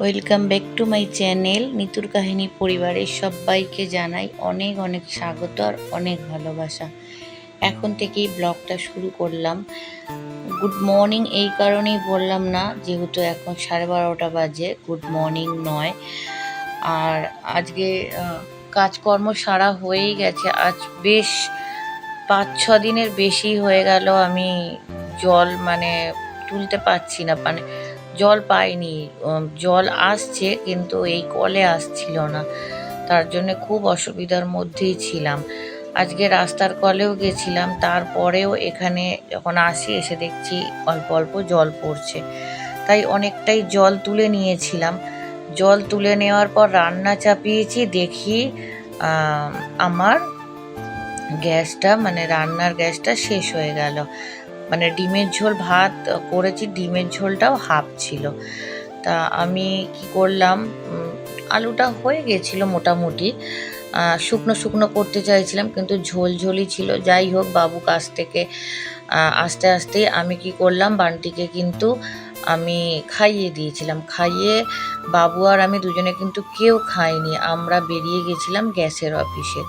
Welcome back to my channel নিতুর কাহিনী পরিবারের সবাইকে জানাই অনেক অনেক স্বাগত আর অনেক ভালোবাসা এখন থেকেই ব্লগটা শুরু করলাম গুড মর্নিং এই কারণেই বললাম না যেহেতু এখন সাড়ে বারোটা বাজে গুড মর্নিং নয় আর আজকে কাজকর্ম সারা হয়েই গেছে আজ বেশ পাঁচ ছ দিনের বেশি হয়ে গেল, আমি জল মানে তুলতে পারছি না মানে জল পাইনি জল আসছে কিন্তু এই কলে আসছিল না। তার জন্য খুব অসুবিধার মধ্যেই ছিলাম। আজকে রাস্তার কলেও গেছিলাম, তারপরেও এখানে যখন আসি এসে দেখছি অল্প অল্প জল পড়ছে। তাই অনেকটাই জল তুলে নিয়েছিলাম। জল তুলে নেওয়ার পর রান্না চাপিয়েছি, দেখি আমার গ্যাসটা মানে রান্নার গ্যাসটা শেষ হয়ে গেল। মানে ডিমের ঝোল ভাত করেছি, ডিমের ঝোলটাও হাফ ছিল। তা আমি কি করলাম আলুটা হয়ে গেছিল মোটামুটি। শুকনো শুকনো করতে চাইছিলাম, কিন্তু ঝোল ঝোলই ছিল। যাই হোক, বাবু কাছ থেকে আস্তে আস্তে আমি কি করলাম, বান্টিকে কিন্তু আমি খাইয়ে দিয়েছিলাম। খাইয়ে বাবু আর আমি দুজনে কিন্তু কেউ খাইনি। আমরা বেরিয়ে গেছিলাম গ্যাসের অফিসে।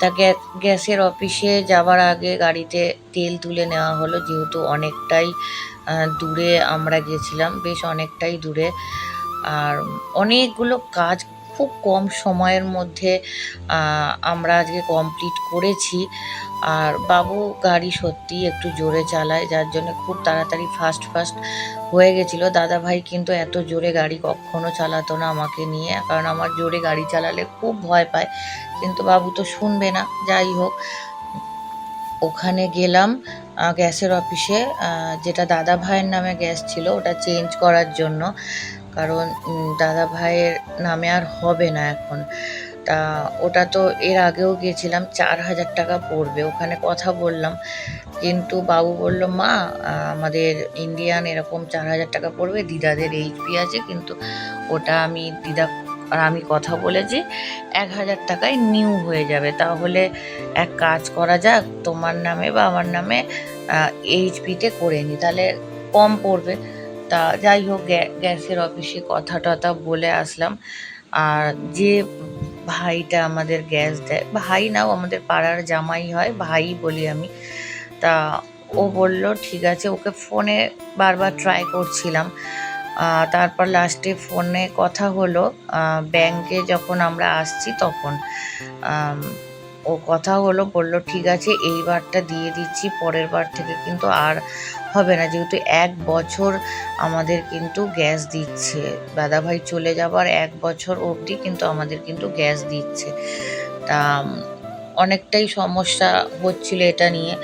তা গ্যা- গ্যাসের অফিসে যাওয়ার আগে গাড়িতে তেল তুলে নেওয়া হলো। যেহেতু অনেকটাই দূরে আমরা গেছিলাম, বেশ অনেকটাই দূরে। আর অনেকগুলো কাজ খুব কম সময়ের মধ্যে আমরা আজকে কমপ্লিট করেছি। আর বাবু গাড়ি সত্যি একটু জোরে চালায়, যার জন্য খুব তাড়াতাড়ি ফাস্ট ফাস্ট হয়ে গেছিল। দাদা ভাই কিন্তু এত জোরে গাড়ি কখনো চালাতো না আমাকে নিয়ে, কারণ আমার জোরে গাড়ি চালালে খুব ভয় পায়। কিন্তু বাবু তো শুনবে না, যাই হোক। ওখানে গেলাম গ্যাসের অফিসে যেটা দাদা ভাইয়ের নামে গ্যাস ছিল ওটা চেঞ্জ করার জন্য। কারণ দাদা ভাইয়ের নামে আর হবে না এখন। তা ওটা তো এর আগেও গেছিলাম চার হাজার টাকা পড়বে, ওখানে কথা বললাম। কিন্তু বাবু বলল, মা আমাদের ইন্ডিয়ান এরকম চার হাজার টাকা পড়বে, দিদাদের এইচপি আছে, কিন্তু ওটা আমি, দিদা আর আমি কথা বলেছি, এক হাজার টাকায় নিউ হয়ে যাবে। তাহলে এক কাজ করা যাক, তোমার নামে বা আমার নামে এইচপিতে করে নি, তাহলে কম পড়বে। তা যাই হোক, গ্যা- গ্যাসের অফিসে কথা টথা বলে আসলাম। আর যে ভাইটা আমাদের গ্যাস দেয়। ভাই নাও, আমাদের পাড়ার জামাই হয়, ভাই বলি আমি। তা ও বলল, ঠিক আছে। ওকে ফোনে বারবার ট্রাই করছিলাম। তারপর লাস্টে ফোনে কথা হলো। ব্যাংকে যখন আমরা আসছি তখন ও কথা হলো, বলল, ঠিক আছে এইবারটা দিয়ে দিচ্ছি, পরের বার থেকে কিন্তু আর হবে না। যেহেতু এক বছর আমাদের কিন্তু গ্যাস দিচ্ছে। দাদাভাই চলে যাবার এক বছর অবধি কিন্তু আমাদের কিন্তু গ্যাস দিচ্ছে। তা অনেকটাই সমস্যা হচ্ছিল এটা নিয়ে।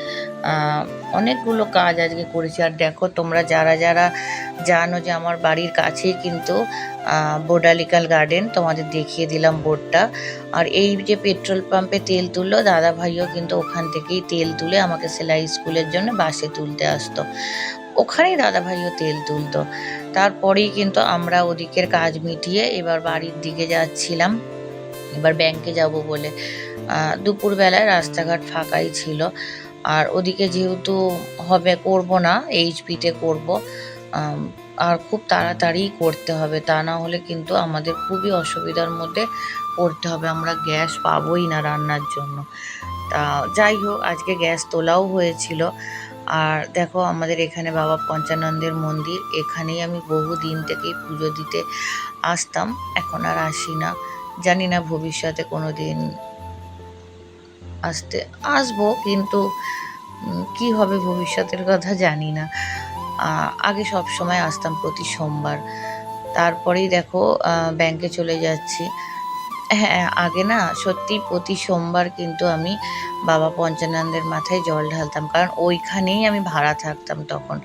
অনেকগুলো কাজ আজকে করেছি। আর দেখো, তোমরা যারা যারা জানো যে আমার বাড়ির কাছেই কিন্তু বোটানিক্যাল গার্ডেন তোমাদের দেখিয়ে দিলাম বোর্ডটা। আর এই যে পেট্রোল পাম্পে তেল তুললো দাদা ভাইও কিন্তু ওখান থেকেই তেল তুলে আমাকে সেলাই স্কুলের জন্য বাসে তুলতে আসতো। ওখানেই দাদা ভাইও তেল তুলতো। তারপরেই কিন্তু আমরা ওদিকের কাজ মিটিয়ে এবার বাড়ির দিকে যাচ্ছিলাম। এবার ব্যাংকে যাব বলে। দুপুরবেলায় রাস্তাঘাট ফাঁকাই ছিল। আর ওদিকে যেহেতু হবে করব না এইচপিতে করব আর খুব তাড়াতাড়ি করতে হবে। তা না হলে কিন্তু আমাদের খুবই অসুবিধার মধ্যে পড়তে হবে। আমরা গ্যাস পাবোই না রান্নার জন্য। তা যাই হোক, আজকে গ্যাস তোলাও হয়েছিল। আর দেখো আমাদের এখানে বাবা পঞ্চানন্দের মন্দির। এখানেই আমি বহু দিন থেকেই পুজো দিতে আসতাম। এখন আর আসি না। জানি না ভবিষ্যতে কোনো দিন আসতে, আসব, কিন্তু কি হবে ভবিষ্যতের কথা জানি না। আগে সব সময় আসতাম প্রতি সোমবার। তারপরেই দেখো ব্যাংকে চলে যাচ্ছি। হ্যাঁ আগে না, সত্যি প্রতি সোমবার কিন্তু আমি বাবা পঞ্চানন্দের মাথায় জল ঢালতাম, কারণ ওইখানেই আমি ভাড়া থাকতাম তখন।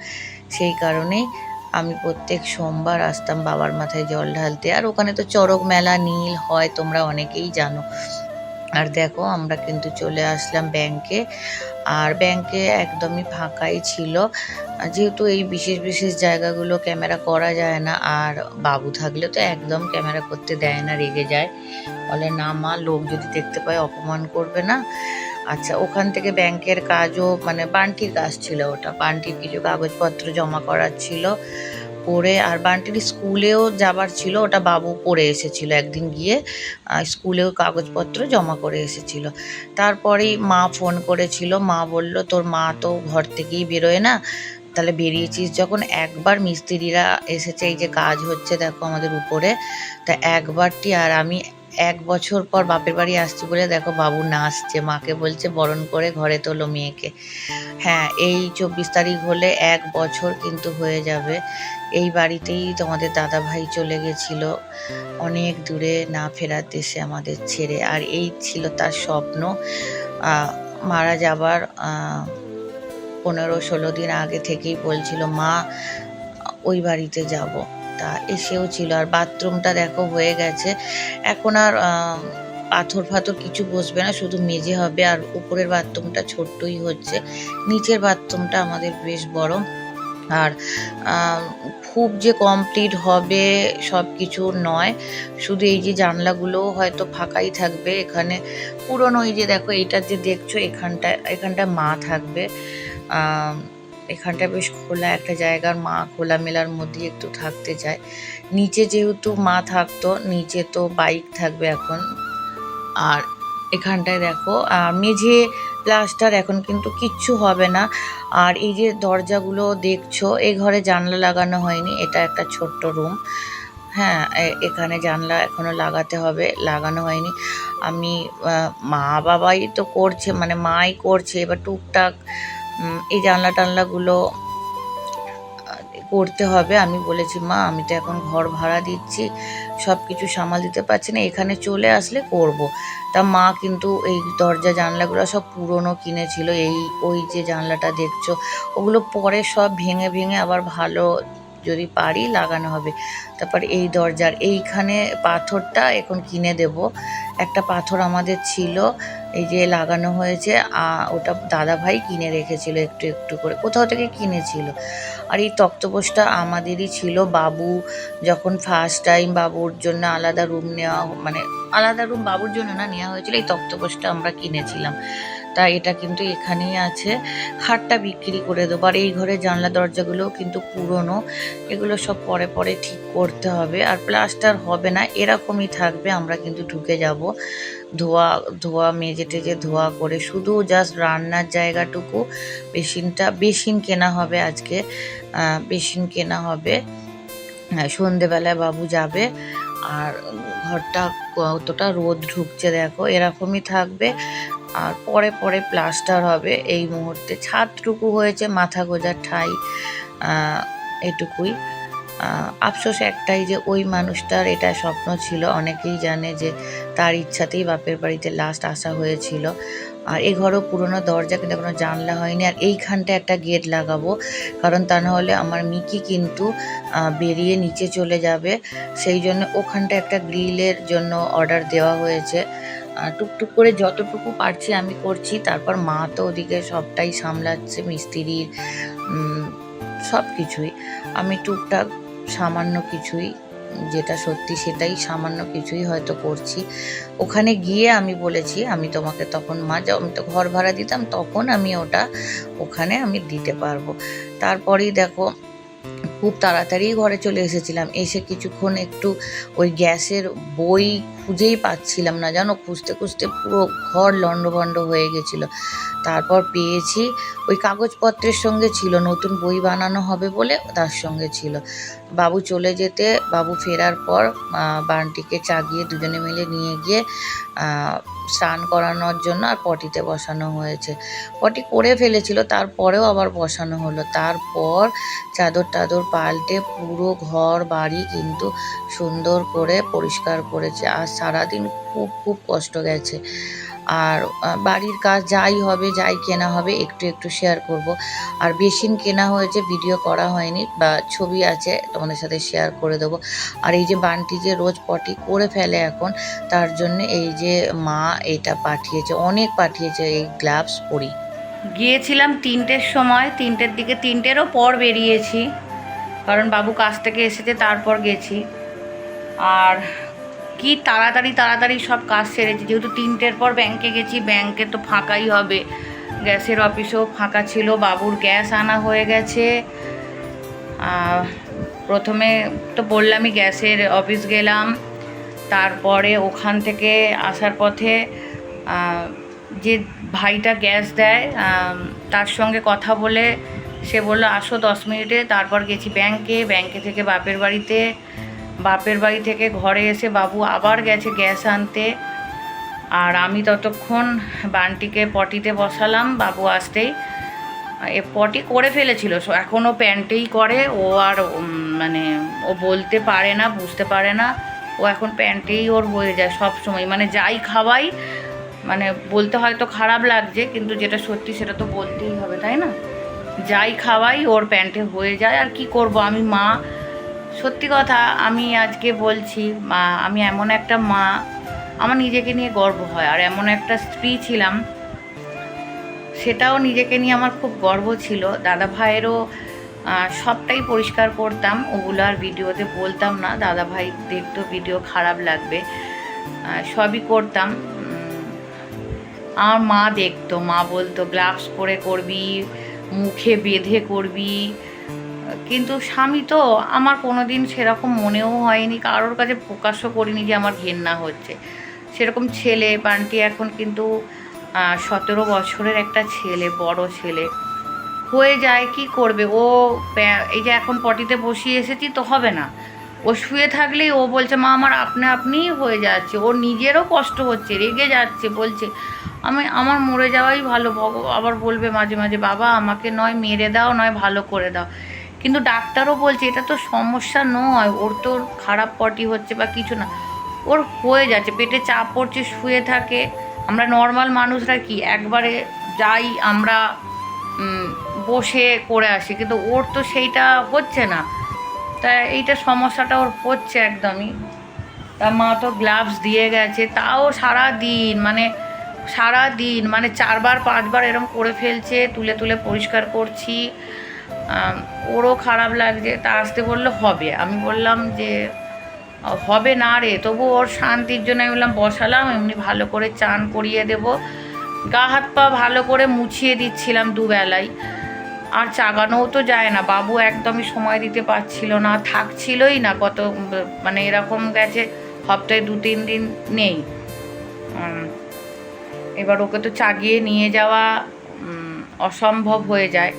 সেই কারণেই আমি প্রত্যেক সোমবার আসতাম বাবার মাথায় জল ঢালতে। আর ওখানে তো চড়ক মেলা, নীল হয়, তোমরা অনেকেই জানো। আর দেখো, আমরা কিন্তু চলে আসলাম ব্যাংকে আর ব্যাংকে একদমই ফাঁকাই ছিল। যেহেতু এই বিশেষ বিশেষ জায়গাগুলো ক্যামেরা করা যায় না, আর বাবু থাকলে তো একদম ক্যামেরা করতে দেয় না, রেগে যায়। বলে, না মা, লোক যদি দেখতে পায়, অপমান করবে না। আচ্ছা ওখান থেকে ব্যাংকের কাজও মানে বান্টির কাজ ছিল ওটা। বান্টির কিছু কাগজপত্র জমা করার ছিল। করে আর বান্টির স্কুলেও যাবার ছিল, ওটা বাবু পরে এসেছিল একদিন গিয়ে স্কুলেও কাগজপত্র জমা করে এসেছিল। তারপরেই মা ফোন করেছিল, মা বলল, তোর মা তো ঘর থেকেই বেরোয় না, তাহলে বেরিয়েছিস যখন? একবার মিস্ত্রিরা এসেছে, এই যে কাজ হচ্ছে দেখো আমাদের উপরে। তা একবারটি আর আমি এক বছর পর বাপের বাড়ি আসছি বলে দেখো বাবু নাচছে মাকে বলছে বরণ করে ঘরে তোলো মেয়েকে। হ্যাঁ এই চব্বিশ তারিখ হলে এক বছর কিন্তু হয়ে যাবে। এই বাড়িতেই তোমাদের দাদা ভাই চলে গেছিল। অনেক দূরে না ফেরার দেশে আমাদের ছেড়ে। আর এই ছিল তার স্বপ্ন। মারা যাবার পনেরো ষোলো দিন আগে থেকেই বলছিল, মা, ওই বাড়িতে যাব। তা এসেও ছিল। আর বাথরুমটা দেখো হয়ে গেছে। এখন আর পাথর ফাথর কিছু বসবে না, শুধু মেঝে হবে। আর উপরের বাথরুমটা ছোট্টই হচ্ছে। নিচের বাথরুমটা আমাদের বেশ বড়। আর খুব যে কমপ্লিট হবে সব কিছু নয়। শুধু এই যে জানলাগুলো হয়তো ফাঁকাই থাকবে এখানে। পুরনো এই যে দেখো, এইটা যে দেখছ, এখানটা এখানটা মা থাকবে। এখানটা বেশ খোলা একটা জায়গার মা খোলা মেলার মধ্যে একটু থাকতে চায়। নিচে যেহেতু মা থাকতো, নিচে তো বাইক থাকবে এখন। আর এখানটায় দেখো মেঝে প্লাস্টার এখন কিন্তু কিচ্ছু হবে না। আর এই যে দরজাগুলো দেখছ এই ঘরে জানলা লাগানো হয়নি, এটা একটা ছোট্ট রুম। হ্যাঁ এখানে জানলা এখনও লাগাতে হবে, লাগানো হয়নি। আমি মা বাবাই তো করছে মানে মাই করছে, এবার টুকটাক এই জানলা টানলাগুলো করতে হবে আমি বলেছি, মা, আমি তো এখন ঘর ভাড়া দিচ্ছি সব কিছু সামাল দিতে পারছি না, এখানে চলে আসলে করব। তা মা কিন্তু এই দরজা, জানলাগুলো সব পুরনো কিনেছিল এই, ওই যে জানলাটা দেখছ, ওগুলো পরে সব ভেঙে ভেঙে আবার ভালো যদি পারি লাগানো হবে। তারপর এই দরজার এইখানে পাথরটা এখন কিনে দেব। একটা পাথর আমাদের ছিল, এই যে লাগানো হয়েছে ওটা দাদা ভাই কিনে রেখেছিল একটু একটু করে। কোথাও থেকে কিনেছিল। আর এই তক্তপোষটা আমাদেরই ছিল। বাবু যখন ফার্স্ট টাইম বাবুর জন্য আলাদা রুম নেওয়া মানে আলাদা রুম বাবুর জন্য না, নেওয়া হয়েছিল, এই তক্তপোষটা আমরা কিনেছিলাম। তা এটা কিন্তু এখানেই আছে। খাটটা বিক্রি করে দেবো। আর এই ঘরে জানলা দরজাগুলোও কিন্তু পুরনো। এগুলো সব পরে পরে ঠিক করতে হবে। আর প্লাস্টার হবে না এরকমই থাকবে। আমরা কিন্তু ঢুকে যাব। ধোয়া ধোয়া মেজে টেজে ধোয়া করে। শুধু জাস্ট রান্নার জায়গাটুকু। বেসিনটা বেসিন কেনা হবে আজকে। বেসিন কেনা হবে। হ্যাঁ, সন্ধেবেলায় বাবু যাবে। আর ঘরটা কতটা রোদ ঢুকছে দেখো। এরকমই থাকবে। আর পরে পরে প্লাস্টার হবে এই মুহূর্তে। ছাদটুকু হয়েছে মাথা গোজার ঠাই এটুকুই। আফসোস একটাই যে ওই মানুষটার এটা স্বপ্ন ছিল। অনেকেই জানে যে তার ইচ্ছাতেই বাপের বাড়িতে লাস্ট আসা হয়েছিল। আর এই ঘরও পুরনো দরজা, কিন্তু কোনো জানলা হয়নি। আর এইখানটা একটা গেট লাগাবো, কারণ তা নাহলে আমার মিকি কিন্তু বেরিয়ে নিচে চলে যাবে। সেই জন্য ওখানটা একটা গ্রিলের জন্য অর্ডার দেওয়া হয়েছে। টুকটুক করে যতটুকু পারছি আমি করছি। তারপর মা তো ওদিকে সবটাই সামলাচ্ছে, মিস্ত্রির সব কিছুই আমি টুকটাক সামান্য কিছুই, যেটা সত্যি সেটাই সামান্য কিছুই হয়তো করছি। ওখানে গিয়ে আমি বলেছি, আমি তোমাকে তখন, মা যা- আমি তো ঘর ভাড়া দিতাম, তখন আমি ওটা ওখানে আমি দিতে পারব। তারপরেই দেখো খুব তাড়াতাড়ি ঘরে চলে এসেছিলাম। এসে কিছুক্ষণ একটু ওই গ্যাসের বই খুঁজেই পাচ্ছিলাম না, জানো? খুঁজতে খুঁজতে পুরো ঘর লণ্ডভণ্ড হয়ে গেছিল। তারপর পেয়েছি ওই কাগজপত্রের সঙ্গে ছিল, নতুন বই বানানো হবে বলে তার সঙ্গে ছিল। বাবু চলে যেতে, বাবু ফেরার পর বানটিকে চাগিয়ে দুজনে মিলে নিয়ে গিয়ে স্নান করানোর জন্য আর পটিতে বসানো হয়েছে। পটি করে ফেলেছিল, তারপরেও আবার বসানো হলো। তারপর চাদর টাদর পাল্টে পুরো ঘর, বাড়ি কিন্তু সুন্দর করে পরিষ্কার করেছে। আর সারাদিন খুব খুব কষ্ট গেছে। আর বাড়ির কাজ যাই হবে, যাই কেনা হবে, একটু একটু শেয়ার করব। আর বেসিন কেনা হয়েছে ভিডিও করা হয়নি, বা ছবি আছে, তোমাদের সাথে শেয়ার করে দেবো। আর এই যে বানটি যে রোজ পটি করে ফেলে এখন, তার জন্য এই যে মা এটা পাঠিয়েছে, অনেক পাঠিয়েছে এই গ্লাভস পরি। গিয়েছিলাম তিনটের সময়, তিনটের দিকে তিনটেরও পর বেরিয়েছি। কারণ বাবু কাছ থেকে এসেছে, তারপর গেছি। আর কি তাড়াতাড়ি তাড়াতাড়ি সব কাজ সেরেছি। যেহেতু তিনটের পর ব্যাংকে গেছি ব্যাংকে তো ফাঁকাই হবে। গ্যাসের অফিসেও ফাঁকা ছিল, বাবুর গ্যাস আনা হয়ে গেছে। প্রথমে তো বললামই গ্যাসের অফিস গেলাম। তারপরে ওখান থেকে আসার পথে যে ভাইটা গ্যাস দেয় তার সঙ্গে কথা বলে সে বলল, আসো দশ মিনিটে। তারপর গেছি ব্যাংকে ব্যাংকে থেকে বাপের বাড়িতে বাপের বাড়ি থেকে ঘরে এসে বাবু আবার গেছে গ্যাস আনতে। আর আমি ততক্ষণ বানটিকে পটিতে বসালাম, বাবু আসতেই। এ পটি করে ফেলেছিল এখনও প্যান্টেই করে। ও আর মানে ও বলতে পারে না, বুঝতে পারে না। ও এখন প্যান্টেই ওর হয়ে যায় সব সময়। মানে যাই খাওয়াই মানে বলতে হয়তো খারাপ লাগছে, কিন্তু যেটা সত্যি সেটা তো বলতেই হবে, তাই না? যাই খাওয়াই, ওর প্যান্টে হয়ে যায়। আর কি করব? আমি মা সত্যি কথা, আমি আজকে বলছি, মা, আমি এমন একটা মা, আমার নিজেকে নিয়ে গর্ব হয়, আর এমন একটা স্ত্রী ছিলাম, সেটাও নিজেকে নিয়ে আমার খুব গর্ব ছিল। দাদা ভাইয়েরও সবটাই পরিষ্কার করতাম ওগুলো আর ভিডিওতে বলতাম না দাদা ভাই দেখতো ভিডিও খারাপ লাগবে সবই করতাম। আমার মা দেখতো, মা বলতো, গ্লাভস পরে করবি, মুখে বেঁধে করবি কিন্তু স্বামী তো আমার কোনো দিন সেরকম মনেও হয়নি, কারোর কাছে প্রকাশও করিনি যে আমার ঘেন্না হচ্ছে। সেরকম ছেলে বান্টি এখন কিন্তু সতেরো বছরের একটা ছেলে, বড় ছেলে। হয়ে যায়, কি করবে? ও এই যে এখন পটিতে বসিয়ে এসেছি তো হবে না। ও শুয়ে থাকলেই ও বলছে, মা, আমার আপনা আপনিই হয়ে যাচ্ছে। ওর নিজেরও কষ্ট হচ্ছে, রেগে যাচ্ছে। বলছে, আমি, আমার মরে যাওয়াই ভালো। আবার বলবে মাঝে মাঝে, বাবা, আমাকে নয়, মেরে দাও, নয়, ভালো করে দাও। কিন্তু ডাক্তারও বলছে, এটা তো সমস্যা নয়, ওর তো খারাপ পটি হচ্ছে বা কিছু না। ওর হয়ে যাচ্ছে, পেটে চাপ পড়ছে, শুয়ে থাকে। আমরা নর্মাল মানুষরা কি, একবারে যাই আমরা বসে করে আসি, কিন্তু ওর তো সেইটা হচ্ছে না। তা এইটা সমস্যাটা ওর হচ্ছে একদমই। তা মা তো গ্লাভস দিয়ে গেছে, তাও সারা দিন মানে সারা দিন মানে চারবার, পাঁচবার এরম করে ফেলছে, তুলে তুলে পরিষ্কার করছি। ওরও খারাপ লাগছে, তা আসতে বলল হবে। আমি বললাম যে হবে না রে, তবু ওর শান্তির জন্য আমি বললাম, বসালাম, এমনি ভালো করে চান করিয়ে দেব। গা হাত পা ভালো করে মুছিয়ে দিচ্ছিলাম দুবেলায় আর চাগানোও তো যায় না, বাবু একদমই সময় দিতে পারছিল না, থাকছিলই না, কত মানে এরকম গেছে, সপ্তাহে দু তিন দিন নেই। এবার ওকে তো চাগিয়ে নিয়ে যাওয়া অসম্ভব হয়ে যায়।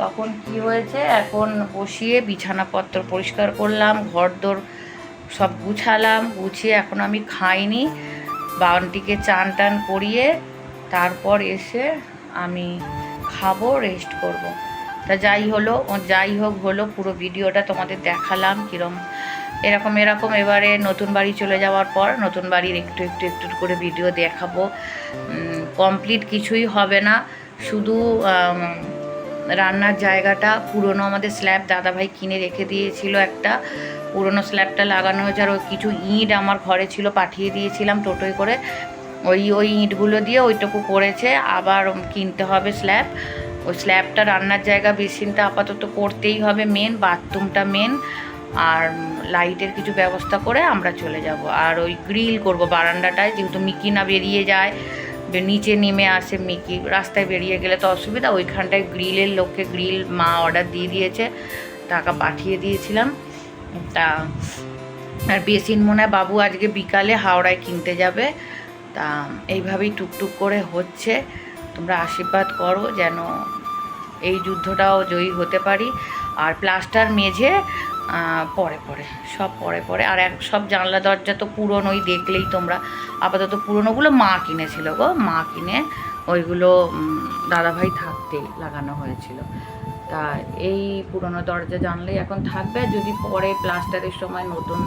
তখন কি হয়েছে? এখন বসিয়ে বিছানাপত্র পরিষ্কার করলাম, ঘরদোর সব গুছালাম, গুছিয়ে এখন আমি খাইনি। বাউনটিকে চান টান করিয়ে তারপর এসে আমি খাব রেস্ট করব। তা যাই হলো যাই হোক হলো, পুরো ভিডিওটা তোমাদের দেখালাম কীরম। এরকম এরকম, এবারে নতুন বাড়ি চলে যাওয়ার পর নতুন বাড়ির একটু একটু একটু করে ভিডিও দেখাবো। কমপ্লিট কিছুই হবে না। শুধু রান্নার জায়গাটা পুরনো, আমাদের স্ল্যাব দাদাভাই কিনে রেখে দিয়েছিল একটা। পুরনো স্ল্যাবটা লাগানো হয়েছে আর ওই কিছু ইঁট আমার ঘরে ছিল, পাঠিয়ে দিয়েছিলাম টোটোয় করে। ওই ওই ইঁটগুলো দিয়ে ওইটুকু করেছে, আবার কিনতে হবে স্ল্যাব ওই স্ল্যাবটা রান্নার জায়গা বেসিনটা আপাতত করতেই হবে মেন বাথরুমটা মেন আর লাইটের কিছু ব্যবস্থা করে আমরা চলে যাব। আর ওই গ্রিল করব বারান্দাটায়, যেহেতু মিকি না বেরিয়ে যায় বে- নিচে নেমে আসে মিকি, রাস্তায় বেরিয়ে গেলে তো অসুবিধা, ওইখানটায় গ্রিলের লোককে গ্রিল মা অর্ডার দিয়ে দিয়েছে, টাকা পাঠিয়ে দিয়েছিলাম। তা, আর বেসিন মনে হয় বাবু আজকে বিকালে হাওড়ায় কিনতে যাবে। তা, এইভাবেই টুকটুক করে হচ্ছে। তোমরা আশীর্বাদ করো যেন এই যুদ্ধটাও জয়ী হতে পারি। আর প্লাস্টার মেঝে পরে পরে সব পরে পরে। আর এক সব জানলা দরজা তো পুরনোই দেখলেই তোমরা আপাতত পুরনোগুলো মা কিনেছিল গো। মা কিনে ওইগুলো দাদাভাই থাকতেই লাগানো হয়েছিল। তা এই পুরনো দরজা জানলেই এখন থাকবে। যদি পরে প্লাস্টারের সময় নতুন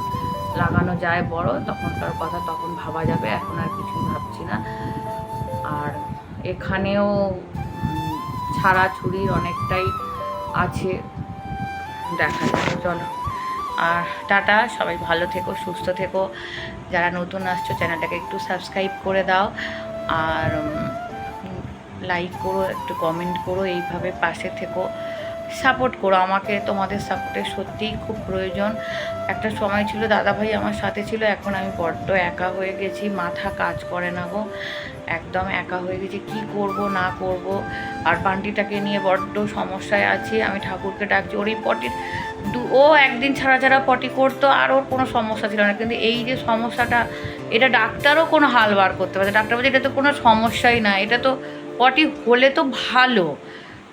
লাগানো যায় বড় তখনকার কথা তখন ভাবা যাবে। এখন আর কিছু ভাবছি না। আর এখানেও উম, ছাড়াছুড়ির অনেকটাই আছে। দেখা যাবে চলো। আর টাটা, সবাই ভালো থেকো, সুস্থ থেকো। যারা নতুন আসছো, চ্যানেলটাকে একটু সাবস্ক্রাইব করে দাও। আর লাইক করো, একটু কমেন্ট করো, এইভাবে পাশে থেকো। সাপোর্ট করো, আমাকে তোমাদের সাপোর্টের সত্যিই খুব প্রয়োজন। একটা সময় ছিল দাদাভাই আমার সাথে ছিল, এখন আমি বড্ড একা হয়ে গেছি, মাথা কাজ করে না গো। একদম একা হয়ে গেছি, কি করব, না করব। আর পান্টিটাকে নিয়ে বড্ড সমস্যায় আছি, আমি ঠাকুরকে ডাকছি, ওর এই পটির দু, ও একদিন ছাড়া ছাড়া পটি করতো, আর ওর কোনো সমস্যা ছিল না। কিন্তু এই যে সমস্যাটা, এটা ডাক্তারও কোনো হাল বার করতে পারে ডাক্তার বলছে, এটা তো কোনো সমস্যাই না, এটা তো পটি হলে তো ভালো।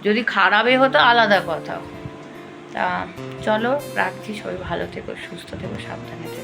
যদি খারাপে হতো, আলাদা কথা। তা চলো, রাখছি। সবাই ভালো থেকো, সুস্থ থেকো, সাবধানে থেকো।